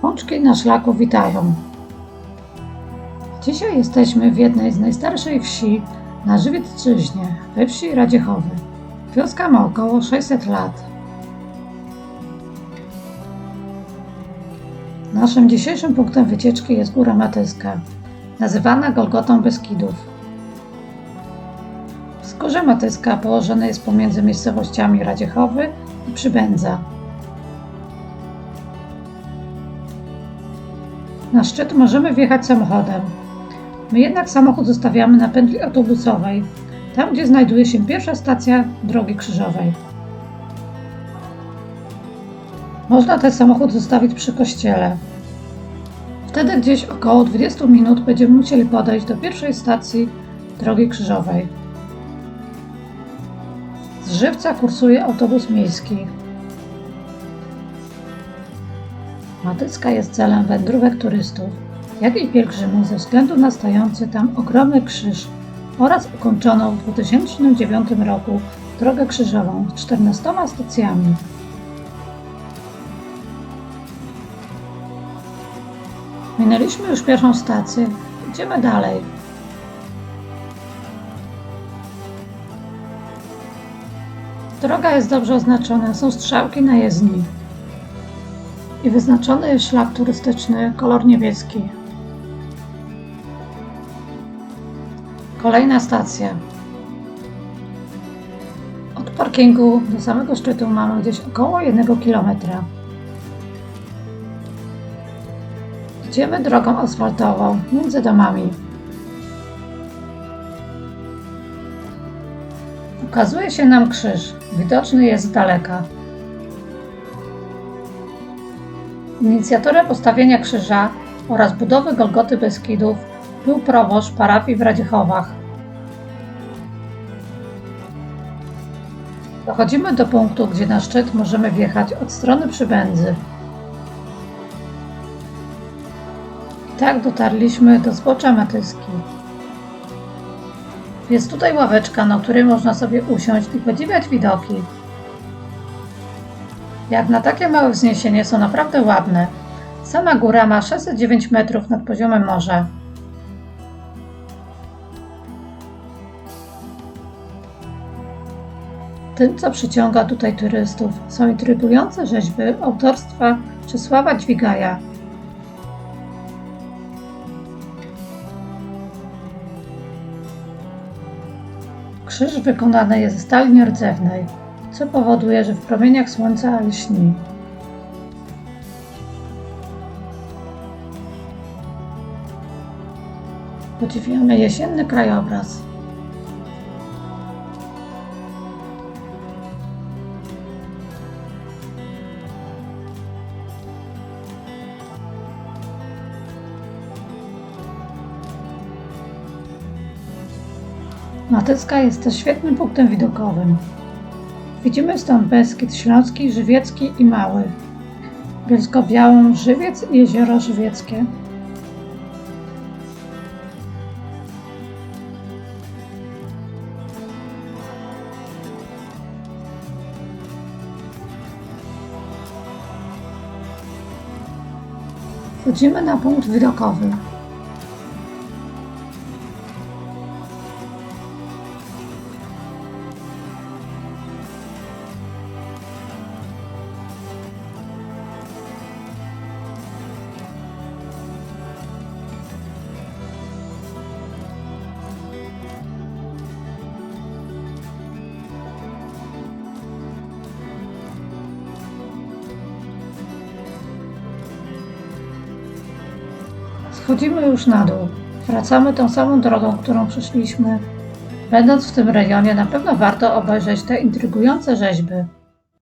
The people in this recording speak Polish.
Samouczki na szlaku witają. Dzisiaj jesteśmy w jednej z najstarszej wsi na Żywiecczyźnie, we wsi Radziechowy. Wioska ma około 600 lat. Naszym dzisiejszym punktem wycieczki jest Góra Matyska, nazywana Golgotą Beskidów. Wzgórze Matyska położone jest pomiędzy miejscowościami Radziechowy i Przybędza. Na szczyt możemy wjechać samochodem. My jednak samochód zostawiamy na pętli autobusowej, tam gdzie znajduje się pierwsza stacja drogi krzyżowej. Można ten samochód zostawić przy kościele. Wtedy gdzieś około 20 minut będziemy musieli podejść do pierwszej stacji drogi krzyżowej. Z Żywca kursuje autobus miejski. Matycka jest celem wędrówek turystów, jak i pielgrzymów ze względu na stojący tam ogromny krzyż oraz ukończoną w 2009 roku drogę krzyżową z 14 stacjami. Minęliśmy już pierwszą stację. Idziemy dalej. Droga jest dobrze oznaczona, są strzałki na jezdni i wyznaczony szlak turystyczny kolor niebieski. Kolejna stacja. Od parkingu do samego szczytu mamy gdzieś około 1 km. Idziemy drogą asfaltową między domami. Ukazuje się nam krzyż. Widoczny jest z daleka. Inicjatorem postawienia krzyża oraz budowy Golgoty Beskidów był proboszcz parafii w Radziechowach. Dochodzimy do punktu, gdzie na szczyt możemy wjechać od strony Przybędzy. I tak dotarliśmy do zbocza Matyski. Jest tutaj ławeczka, na której można sobie usiąść i podziwiać widoki. Jak na takie małe wzniesienie są naprawdę ładne. Sama góra ma 609 metrów nad poziomem morza. Tym, co przyciąga tutaj turystów, są intrygujące rzeźby autorstwa Czesława Dźwigaja. Krzyż wykonany jest ze stali nierdzewnej, co powoduje, że w promieniach słońca lśni. Podziwiamy jesienny krajobraz. Matycka jest też świetnym punktem widokowym. Widzimy stąd Beskid Śląski, Żywiecki i Mały. Bielsko-Białą, Żywiec i Jezioro Żywieckie. Wchodzimy na punkt widokowy. Schodzimy już na dół. Wracamy tą samą drogą, którą przyszliśmy. Będąc w tym rejonie, na pewno warto obejrzeć te intrygujące rzeźby.